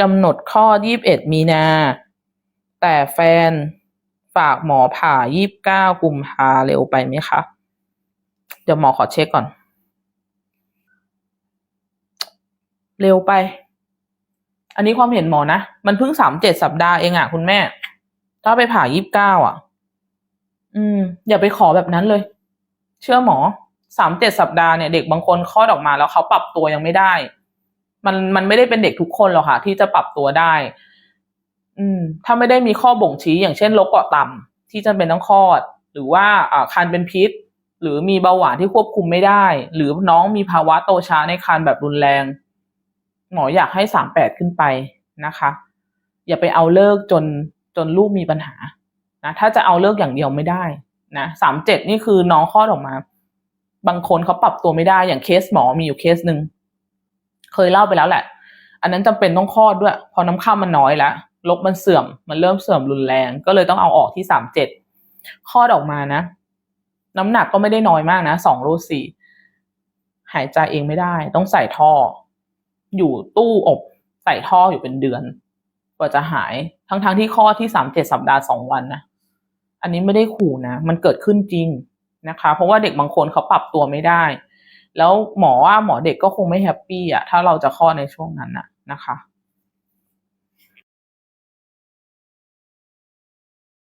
กำหนดข้อยี่บเอ็ดมีนา แต่แฟนฝากหมอผ่ายี่บเก้ากุมภาเร็วไปไหมคะ เดี๋ยวหมอขอเช็คก่อน เร็วไป อันนี้ความเห็นหมอนะ มันเพิ่งสามเจ็ดสัปดาห์เองอะคุณแม่ ถ้าไปผ่ายี่บเก้าอะ อืม อย่าไปขอแบบนั้นเลย เชื่อหมอสามเจ็ดสัปดาห์เนี่ยเด็กบางคนคลอดออกมาแล้วเขาปรับตัวยังไม่ได้ มันมันไม่ได้เป็นเด็กทุกคนหรอกค่ะ ที่จะปรับตัวได้ อืม ถ้าไม่ได้มีข้อบ่งชี้อย่างเช่นโรคเกาะต่ำที่จำเป็นต้องคลอด หรือว่าอ่าคันเป็นพิษ หรือมีเบาหวานที่ควบคุมไม่ได้ หรือน้องมีภาวะโตช้าในคันแบบรุนแรง หมออยากให้สามแปดขึ้นไปนะคะ อย่าไปเอาเลิกจนจนลูกมีปัญหานะถ้าจะเอาเลิกอย่างเดียวไม่ได้นะสามเจ็ดนี่คือน้องคลอดออกมา บางคนเขาปรับตัวไม่ได้อย่างเคสหมอมีอยู่เคสหนึ่ง เคยเล่าไปแล้วแหละ อันนั้นจำเป็นต้องคลอดด้วย พอน้ำข้ามมันน้อยแล้วลกมันเสื่อม มันเริ่มเสื่อมรุนแรง ก็เลยต้องเอาออกที่สามเจ็ดคลอดออกมานะ น้ำหนักก็ไม่ได้น้อยมากนะสองโลสี่หายใจเองไม่ได้ ต้องใส่ท่อ อยู่ตู้อบ ใส่ท่ออยู่เป็นเดือน กว่าจะหาย ทั้งๆทที่คลอดที่สามเจ็ดสัปดาห์สองวันนะอันนี้ไม่ได้ขู่นะ มันเกิดขึ้นจริงนะคะ เพราะว่าเด็กบางคนเขาปรับตัวไม่ได้ แล้วหมอว่าหมอเด็กก็คงไม่แฮปปี้อะถ้าเราจะคลอดในช่วงนั้นน่ะนะคะ